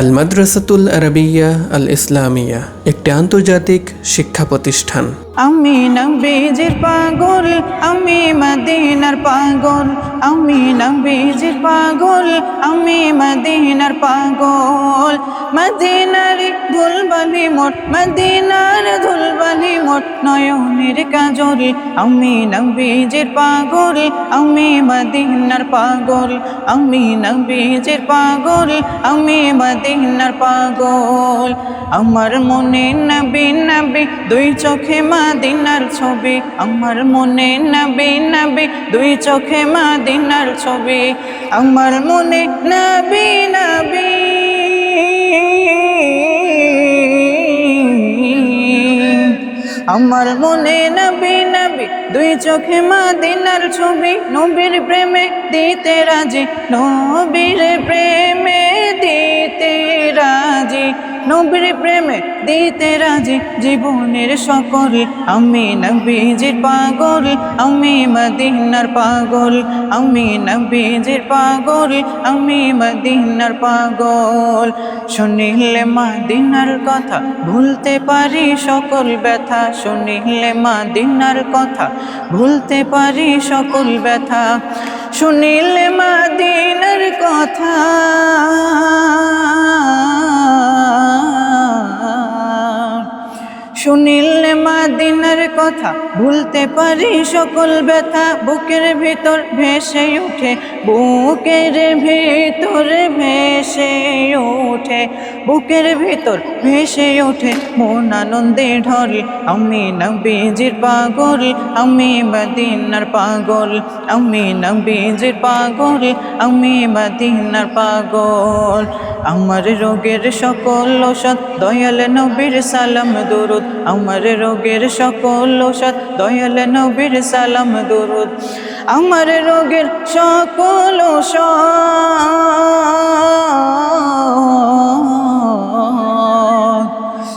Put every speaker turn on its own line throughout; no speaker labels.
আল মাদ্রাসাতুল আরবিয়া আল ইসলামিয়া একটি আন্তর্জাতিক শিক্ষা প্রতিষ্ঠান
আমি নবীজির পাগল, আমি মদিনার পাগল, আমি নবীজির পাগল, আমি মদিনার পাগল। মদিনার ধুলবালি মোট মদিনার ধুলবালি মোট নয়নের কাজল। আমি নবীজির পাগল, আমি মদিনার পাগল। আমি নবীজির পাগল, আমি মদিনার পাগল। আমার মনে নবী নবী, দুই চোখে মাদিনার ছবি। আমার মনে নবী নবী, দুই চোখে মাদিনার ছবি। আমার মনে নবী নবী। আমার মনে নবী নবী দুই চোখে মাদিনার ছবি নবীর প্রেমে দিতে রাজি নবীর প্রেমে নবীর প্রেমে দিতে রাজি জীবনের সকল। আমি নবীজির পাগল, আমি মদিনার পাগল, আমি নবীজির পাগল, আমি মদিনার পাগল। শুনিলে মাদিনার কথা ভুলতে পারি সকল ব্যথা। শুনিলে মাদিনার কথা ভুলতে পারি সকল ব্যথা। শুনিলে মাদিনার কথা কথা ভুলতে পারি সকল ব্যথা। বুকের ভিতর ভেসে উঠে বুকের ভিতর ভেসে ওঠে বুকের ভিতর ভেসে ওঠে মন আনন্দে ঢল। আমি নবীজির পাগল, আমি মদিনার পাগল, আমি নবীজির পাগল, আমি মদিনার পাগল। আমার রোগের সকল ওষুধ দয়াল নবীর সালাম, দুরুদ। আমার রোগের সকল ওষুধ দয়াল নবীর সালাম, দুরুদ। আমার রোগের সকল ওষুধ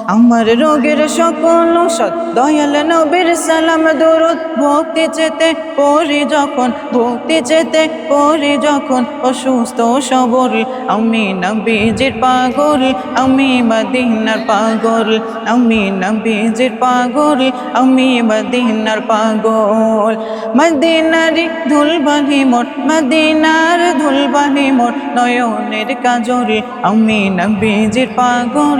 আমার রোগের সকল ওষুধ দয়াল নবীর সালাম দরুদ, ভক্তি চেতে পড়ি যখন, ভক্তি চেতে পড়ি যখন, অসুস্থ সবল, আমি নবীজির পাগল, আমি মদিনার পাগল, আমি নবীজির পাগল, আমি মদিনার পাগল। মদিনারি ধুলবালি মোট, মদিনার ধুলবালি মোট, নয়নের কাজল, আমি নবীজির পাগল